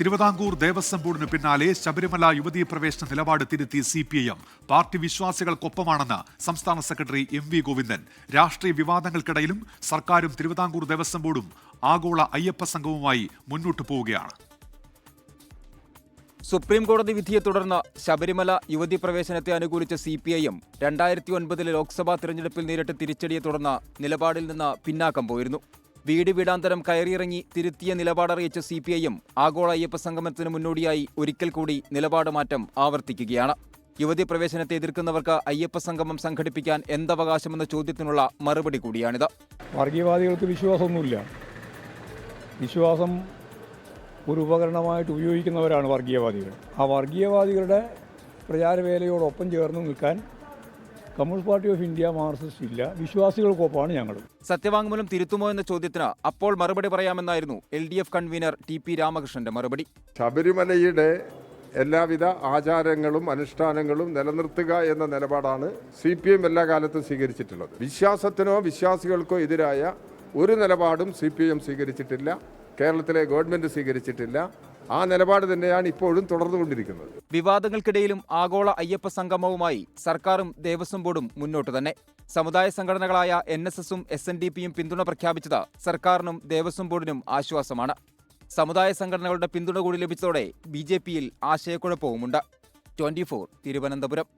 തിരുവിതാംകൂർ ദേവസ്വം ബോർഡിന് പിന്നാലെ ശബരിമല യുവതീ പ്രവേശന നിലപാട് തിരുത്തി C P I M. Party വിശ്വാസികൾക്കൊപ്പമാണെന്ന് സംസ്ഥാന സെക്രട്ടറി എം വി ഗോവിന്ദൻ. രാഷ്ട്രീയ വിവാദങ്ങൾക്കിടയിലും സർക്കാരും തിരുവിതാംകൂർ ദേവസ്വം ബോർഡും ആഗോള അയ്യപ്പ സംഘവുമായി മുന്നോട്ടു പോവുകയാണ്. സുപ്രീം കോടതി വിധിയെ തുടർന്ന് ശബരിമല യുവതി പ്രവേശനത്തെ അനുകൂലിച്ച സി പി ഐ എം രണ്ടായിരത്തി ഒൻപതിലെ ലോക്സഭാ തിരഞ്ഞെടുപ്പിൽ നേരിട്ട് തിരിച്ചടിയെ തുടർന്ന് നിലപാടിൽ നിന്ന് പിന്നാക്കം പോയിരുന്നു. വീട് വീടാന്തരം കയറിയിറങ്ങി തിരുത്തിയ നിലപാടറിയിച്ച സി പി ഐയും ആഗോള അയ്യപ്പ സംഗമത്തിന് മുന്നോടിയായി ഒരിക്കൽ കൂടി നിലപാട് മാറ്റം ആവർത്തിക്കുകയാണ്. യുവതി പ്രവേശനത്തെ എതിർക്കുന്നവർക്ക് അയ്യപ്പ സംഗമം സംഘടിപ്പിക്കാൻ എന്തവകാശമെന്ന ചോദ്യത്തിനുള്ള മറുപടി കൂടിയാണിത്. വർഗീയവാദികൾക്ക് വിശ്വാസമൊന്നുമില്ല. വിശ്വാസം ഒരു ഉപകരണമായിട്ട് ഉപയോഗിക്കുന്നവരാണ് വർഗീയവാദികൾ. ആ വർഗീയവാദികളുടെ പ്രചാരവേലയോടൊപ്പം ചേർന്ന് നിൽക്കാൻ Communist Party of India Marxist ഇല്ല. വിശ്വാസികൾക്കൊപ്പമാണ് ഞങ്ങൾ സത്യവാങ്മൂലം തിരുത്തുമോ എന്ന ചോദ്യത്തിന് അപ്പോൾ മറുപടി പറയാമെന്നായിരുന്നു L D F convener T P രാമകൃഷ്ണന്റെ മറുപടി. ശബരിമലയുടെ എല്ലാവിധ ആചാരങ്ങളും അനുഷ്ഠാനങ്ങളും നിലനിർത്തുക എന്ന നിലപാടാണ് സി പി എം എല്ലാ കാലത്തും സ്വീകരിച്ചിട്ടുള്ളത്. വിശ്വാസത്തിനോ വിശ്വാസികൾക്കോ എതിരായ ഒരു നിലപാടും സി പി എം സ്വീകരിച്ചിട്ടില്ല. കേരളത്തിലെ ഗവൺമെന്റ് സ്വീകരിച്ചിട്ടില്ല. ആ നിലപാട് തന്നെയാണ് ഇപ്പോഴും തുടർന്നുകൊണ്ടിരിക്കുന്നത്. വിവാദങ്ങൾക്കിടയിലും ആഗോള അയ്യപ്പ സംഗമവുമായി സർക്കാരും ദേവസ്വം ബോർഡും മുന്നോട്ട് തന്നെ. സമുദായ സംഘടനകളായ എൻ എസ് എസും എസ് എൻ ഡി പിയും പിന്തുണ പ്രഖ്യാപിച്ചത് സർക്കാരിനും ദേവസ്വം ബോർഡിനും ആശ്വാസമാണ്. സമുദായ സംഘടനകളുടെ പിന്തുണ കൂടി ലഭിച്ചതോടെ ബി ജെ പിയിൽ ആശയക്കുഴപ്പവുമുണ്ട്. Twenty four Thiruvananthapuram.